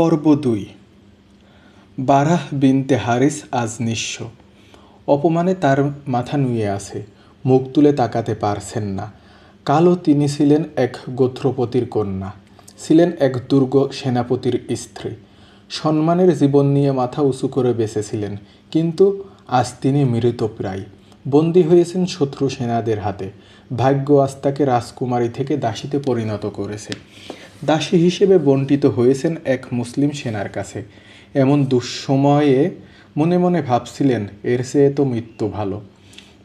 পর্ব দুই। বারাহ বিনতে হারিস আজ নিঃস্ব। অপমানে তার মাথা নুয়ে আছে, মুখ তুলে তাকাতে পারছেন না। কালও তিনি ছিলেন এক গোত্রপতির কন্যা, ছিলেন এক দুর্গ সেনাপতির স্ত্রী। সম্মানের জীবন নিয়ে মাথা উঁচু করে বেঁচেছিলেন, কিন্তু আজ তিনি মৃতপ্রায় বন্দী হয়েছেন শত্রু সেনাদের হাতে, ভাগ্য আজ তাকে রাজকুমারী থেকে দাসীতে পরিণত করেছে। দাসী হিসেবে বণ্টিত হয়েছেন এক মুসলিম সেনার কাছে। এমন দুঃসময়ে মনে মনে ভাবছিলেন, এর চেয়ে তো মৃত্যু ভালো।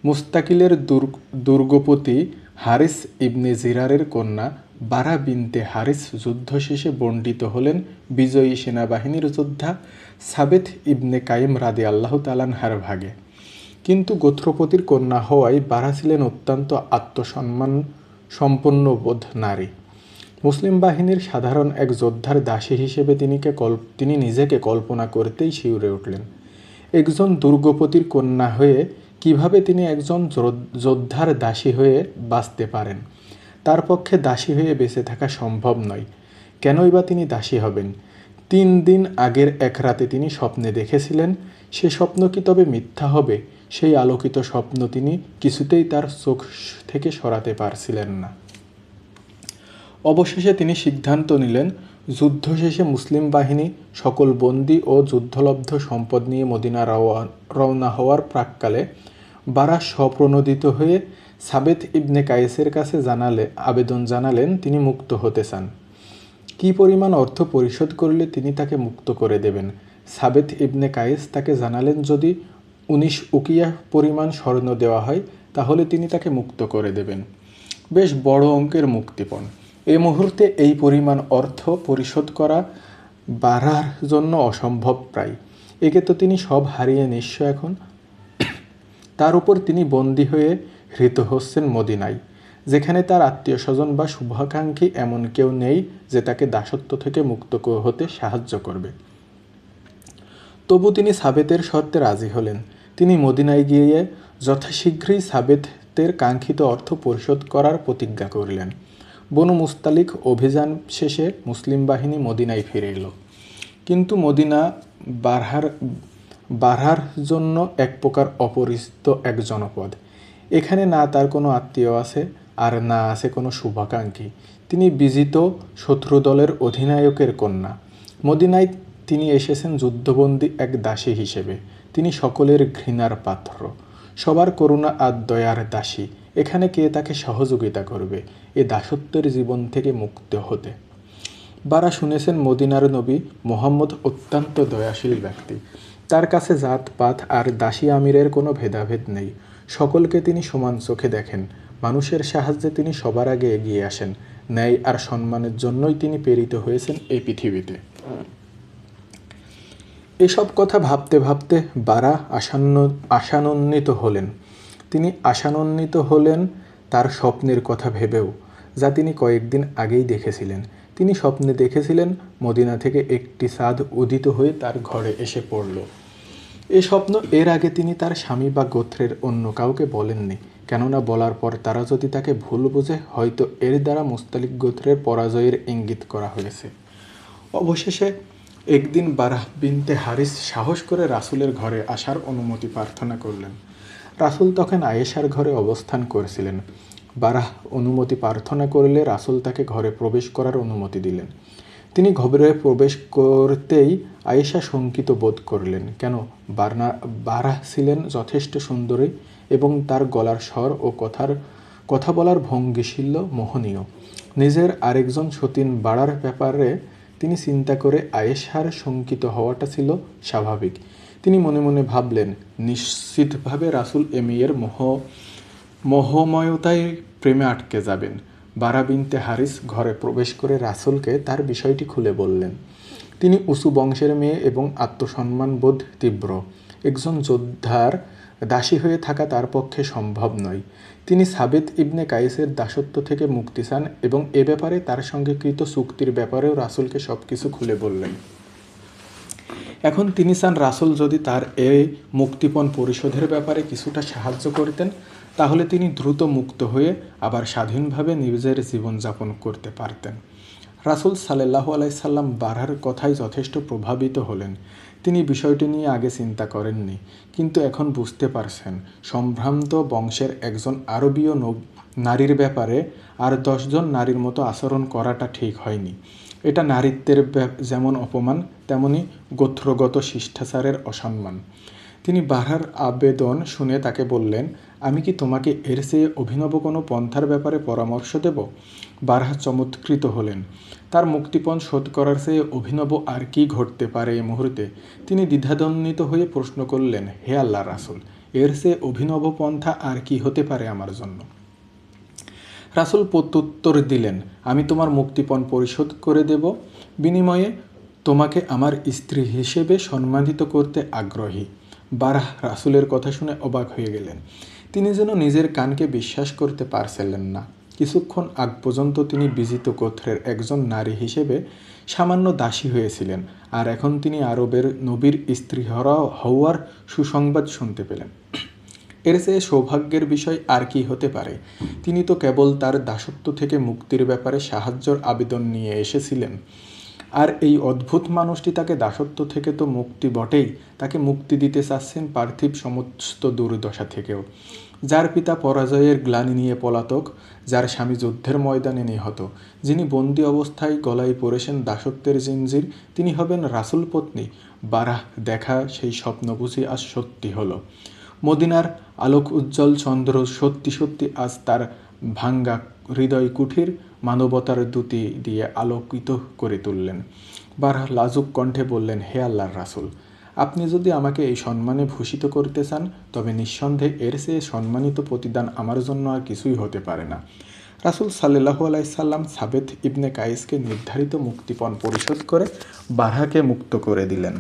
মুস্তাকিলের দুর্গপতি হারিস ইবনে জিরারের কন্যা বারা বিনতে হারিস যুদ্ধ শেষে বণ্টিত হলেন বিজয়ী সেনাবাহিনীর যোদ্ধা সাবেথ ইবনে কাইম রাদি আল্লাহ তালানহার ভাগে। কিন্তু গোত্রপতির কন্যা হওয়ায় বারা ছিলেন অত্যন্ত আত্মসম্মান সম্পন্ন বোধ নারী। মুসলিম বাহিনীর সাধারণ এক যোদ্ধার দাসী হিসেবে তিনিকে তিনি নিজেকে কল্পনা করতেই শিউরে উঠলেন। একজন দুর্গপতির কন্যা হয়ে কীভাবে তিনি একজন যোদ্ধার দাসী হয়ে বাঁচতে পারেন? তার পক্ষে দাসী হয়ে বেঁচে থাকা সম্ভব নয়। কেনই বা তিনি দাসী হবেন? তিন দিন আগের এক রাতে তিনি স্বপ্নে দেখেছিলেন, সে স্বপ্ন কি তবে মিথ্যা হবে? সেই আলোকিত স্বপ্ন তিনি কিছুতেই তার চোখ থেকে সরাতে পারছিলেন না। অবশেষে তিনি সিদ্ধান্ত নিলেন, যুদ্ধ শেষে মুসলিম বাহিনী সকল বন্দী ও যুদ্ধলব্ধ সম্পদ নিয়ে মদিনা রওনা হওয়ার প্রাককালে বারা স্বপ্রণোদিত হয়ে সাবেত ইবনে কায়েসের কাছে জানালে, আবেদন জানালেন তিনি মুক্ত হতে চান। কী পরিমাণ অর্থ পরিশোধ করলে তিনি তাকে মুক্ত করে দেবেন? সাবেত ইবনে কায়েস তাকে জানালেন, যদি উনিশ উকিয়া পরিমাণ স্বর্ণ দেওয়া হয়, তাহলে তিনি তাকে মুক্ত করে দেবেন। বেশ বড় অঙ্কের মুক্তিপণ। এই মুহূর্তে এই পরিমাণ অর্থ পরিশোধ করা বাড়ার জন্য অসম্ভব প্রায়। একে তো তিনি সব হারিয়ে নিঃস্ব এখন। তার উপর তিনি বন্দী হয়ে হৃত হচ্ছেন মদিনায়, যেখানে তার আত্মীয় স্বজন বা শুভাকাঙ্ক্ষী এমন কেউ নেই যে তাকে দাসত্ব থেকে মুক্ত হতে সাহায্য করবে। তবু তিনি সাবেতের শর্তে রাজি হলেন। তিনি মদিনায় গিয়ে যথাশীঘ্রই সাবেতের কাঙ্ক্ষিত অর্থ পরিশোধ করার প্রতিজ্ঞা করলেন। বনু মুস্তালিক অভিযান শেষে মুসলিম বাহিনী মদিনায় ফিরে এলো। কিন্তু মদিনা বারহার বারহার জন্য এক প্রকার অপরিচিত এক জনপদ। এখানে না তার কোনো আত্মীয় আছে, আর না আছে কোনো শুভাকাঙ্ক্ষী। তিনি বিজিত শত্রু দলের অধিনায়কের কন্যা। মদিনায় তিনি এসেছেন যুদ্ধবন্দী এক দাসী হিসেবে। তিনি সকলের ঘৃণার পাত্র। সবার করুণা আর দয়ার দাসী। এখানে কে তাকে সহযোগিতা করবে? এ দাসত্বের জীবন থেকে মুক্ত হতে। বারা শুনেছেন মদিনার নবী মোহাম্মদ অত্যন্ত দয়াশীল ব্যক্তি। তার কাছে জাত, পাত আর দাসী আমিরের কোনো ভেদাভেদ নেই। সকলকে তিনি সমান চোখে দেখেন। মানুষের সাহায্যে তিনি সবার আগে এগিয়ে আসেন। ন্যায় আর সম্মানের জন্যই তিনি প্রেরিত হয়েছেন এই পৃথিবীতে। এসব কথা ভাবতে ভাবতে বারা আসান্ন আশানন্বিত হলেন। তিনি আশানন্বিত হলেন তার স্বপ্নের কথা ভেবেও, যা তিনি কয়েকদিন আগেই দেখেছিলেন। তিনি স্বপ্নে দেখেছিলেন মদিনা থেকে একটি সাদ উদিত হয়ে তার ঘরে এসে পড়ল। এ স্বপ্ন এর আগে তিনি তার স্বামী বা গোত্রের অন্য কাউকে বলেননি। কেননা বলার পর তারা যদি তাকে ভুল বোঝে, হয়তো এর দ্বারা মুস্তালিক গোত্রের পরাজয়ের ইঙ্গিত করা হয়েছে। অবশেষে একদিন বারাহ বিনতে হারিস সাহস করে রাসুলের ঘরে আসার অনুমতি প্রার্থনা করলেন। রাসূল তখন আয়েশার ঘরে অবস্থান করেছিলেন। বারাহ অনুমতি প্রার্থনা করলে রাসূল তাকে ঘরে প্রবেশ করার অনুমতি দিলেন। তিনি ঘরে প্রবেশ করতেই আয়েশা শঙ্কিত বোধ করলেন, কেন বারনা বারাহ ছিলেন যথেষ্ট সুন্দরী এবং তার গলার স্বর ও কথার কথা বলার ভঙ্গি ছিল মোহনীয়। নিজের আরেকজন সতীন বাড়ার ব্যাপারে তিনি চিন্তা করে আয়েশার শঙ্কিত হওয়াটা ছিল স্বাভাবিক। তিনি মনে মনে ভাবলেন, নিশ্চিতভাবে রাসূল এ মেয়ের মোহ, মোহময়তায় প্রেমে আটকে যাবেন। বারা বিনতে হারিস ঘরে প্রবেশ করে রাসূলকে তার বিষয়টি খুলে বললেন। তিনি উঁচু বংশের মেয়ে এবং আত্মসম্মানবোধ তীব্র। একজন যোদ্ধার দাসী হয়ে থাকা তার পক্ষে সম্ভব নয়। তিনি সাবেদ ইবনে কাইসের দাসত্ব থেকে মুক্তি চান এবং এ ব্যাপারে তার সঙ্গে কৃত চুক্তির ব্যাপারেও রাসূলকে সব কিছু খুলে বললেন। এখন তিনি চান রাসূল যদি তার এই মুক্তিপণ পরিশোধের ব্যাপারে কিছুটা সাহায্য করতেন, তাহলে তিনি দ্রুত মুক্ত হয়ে আবার স্বাধীনভাবে নিজের জীবনযাপন করতে পারতেন। রাসুল সাল্লাহু আলাইসাল্লাম বারহার কথায় যথেষ্ট প্রভাবিত হলেন। তিনি বিষয়টি নিয়ে আগে চিন্তা করেননি, কিন্তু এখন বুঝতে পারছেন, সম্ভ্রান্ত বংশের একজন আরবীয় নারীর ব্যাপারে আর দশজন নারীর মতো আচরণ করাটা ঠিক হয়নি। এটা নারীত্বের যেমন অপমান, তেমনি গোত্রগত শিষ্টাচারের অসম্মান। তিনি বারহার আবেদন শুনে তাকে বললেন, আমি কি তোমাকে এর চেয়ে অভিনব কোনো পন্থার ব্যাপারে পরামর্শ দেব? বারহা চমৎকৃত হলেন। তার মুক্তিপণ শোধ করার চেয়ে অভিনব আর কি ঘটতে পারে এই মুহূর্তে? তিনি দ্বিধাদ্বন্দ্বিত হয়ে প্রশ্ন করলেন, হে আল্লাহ রাসুল, এর চেয়ে অভিনব পন্থা আর কি হতে পারে আমার জন্য? রাসুল প্রত্যুত্তর দিলেন, আমি তোমার মুক্তিপণ পরিশোধ করে দেব। বিনিময়ে তোমাকে আমার স্ত্রী হিসেবে সম্মানিত করতে আগ্রহী। বারাহ রাসুলের কথা শুনে অবাক হয়ে গেলেন। তিনি যেন নিজের কানকে বিশ্বাস করতে পারছিলেন না। কিছুক্ষণ আগ পর্যন্ত তিনি বিজিত গোত্রের একজন নারী হিসেবে সামান্য দাসী হয়েছিলেন আর এখন তিনি আরবের নবীর স্ত্রী হওয়ার সুসংবাদ শুনতে পেলেন। এর চেয়ে সৌভাগ্যের বিষয় আর কি হতে পারে? তিনি তো কেবল তার দাসত্ব থেকে মুক্তির ব্যাপারে সাহায্যর আবেদন নিয়ে এসেছিলেন। আর এই অদ্ভুত মানুষটি তাকে দাসত্ব থেকে তো মুক্তি বটেই। তাকে মুক্তি দিতে চাচ্ছেন পার্থিব সমস্ত দুর্দশা থেকেও। যার পিতা পরাজয়ের গ্লানি নিয়ে পলাতক, যার স্বামী যুদ্ধের ময়দানে নিহত, যিনি বন্দি অবস্থায় গলায় পড়েছেন দাসত্বের জিঞ্জির তিনি হবেন রাসুল পত্নী। বারাহ, দেখা সেই স্বপ্ন বুঝি আজ সত্যি হলো। মদিনার আলোক উজ্জ্বল চন্দ্র সত্যি সত্যি আজ তার ভাঙ্গা হৃদয় কুঠির মানবতার দ্যুতি দিয়ে আলোকিত করে তুললেন। বারহা লাজুক কণ্ঠে বললেন, হে আল্লাহর রাসুল, আপনি যদি আমাকে এই সম্মানে ভূষিত করতে চান, তবে নিঃসন্দেহে এর চেয়ে সম্মানিত প্রতিদান আমার জন্য আর কিছুই হতে পারে না। রাসুল সাল্লাহু আলাইসাল্লাম সাবেত ইবনে কায়েসকে নির্ধারিত মুক্তিপণ পরিশোধ করে বারহাকে মুক্ত করে দিলেন।